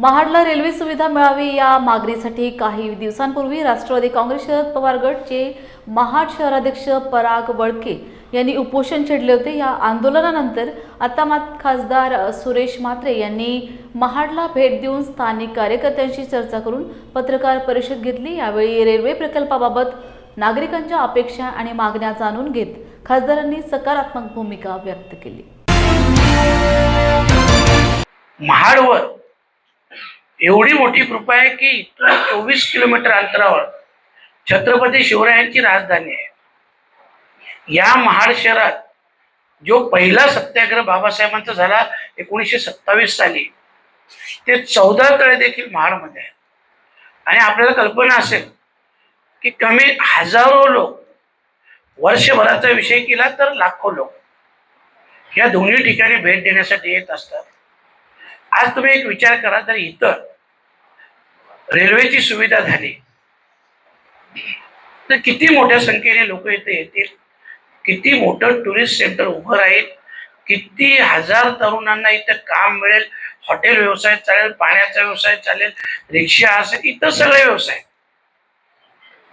महाडला railway सुविधा मिळावी या मागणीसाठी काही दिवसांपूर्वी राष्ट्रवादी काँग्रेस शरद पवार गटचे महाड शहराध्यक्ष पराग वळके यांनी उपोषण छेडले होते. या आंदोलनानंतर आता मात खासदार सुरेश म्हात्रे यांनी महाडला भेट देऊन स्थानिक कार्यकर्त्यांशी चर्चा करून पत्रकार परिषद घेतली. यावेळी रेल्वे प्रकल्पाबाबत नागरिकांच्या अपेक्षा आणि मागण्या जाणून घेत खासदारांनी सकारात्मक भूमिका व्यक्त केली. महाडवर एवढी मोठी कृपा आहे की इथून चोवीस किलोमीटर अंतरावर छत्रपती शिवरायांची राजधानी आहे. या महाड शहरात जो पहिला सत्याग्रह बाबासाहेबांचा झाला एकोणीसशे सत्तावीस साली ते चौदा तळे देखील महाडमध्ये आहेत. आणि आपल्याला कल्पना असेल की कमी हजारो लोक वर्षभराचा विषय केला तर लाखो लोक या दोन्ही ठिकाणी भेट देण्यासाठी येत असतात. आज तुम्ही एक विचार करा तर इतर रेल्वेची सुविधा झाली. तर किती मोठ्या संख्येने लोक इथे येतील? किती मोठं टुरिस्ट सेंटर उभं राहील? किती हजार तरुणांना इथं काम मिळेल? हॉटेल व्यवसाय चालेल पाण्याचा व्यवसाय चालेल रिक्षा असेल इतर सगळे व्यवसाय.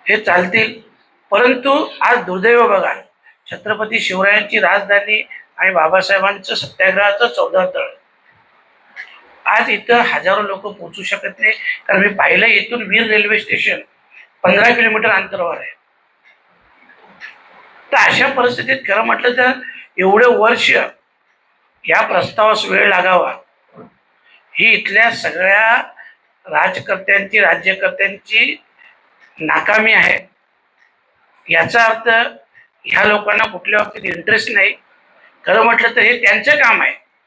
हे चालतील. परंतु आज दुर्दैव बघा छत्रपती शिवरायांची राजधानी आणि बाबासाहेबांचं सत्याग्रहाचं चौदा तळ. आज इथं हजारो लोक पोहोचू शकत नाही. कारण मी पाहिलं इथून वीर रेल्वे स्टेशन पंधरा किलोमीटर अंतरावर आहे. तर अशा परिस्थितीत खरं म्हटलं तर एवढे वर्ष या प्रस्तावास वेळ लागावा. ही इथल्या सगळ्या राजकर्त्यांची राज्यकर्त्यांची नाकामी आहे. याचा अर्थ ह्या लोकांना कुठल्या बाबतीत इंटरेस्ट नाही. खरं म्हटलं तर हे त्यांचं काम आहे.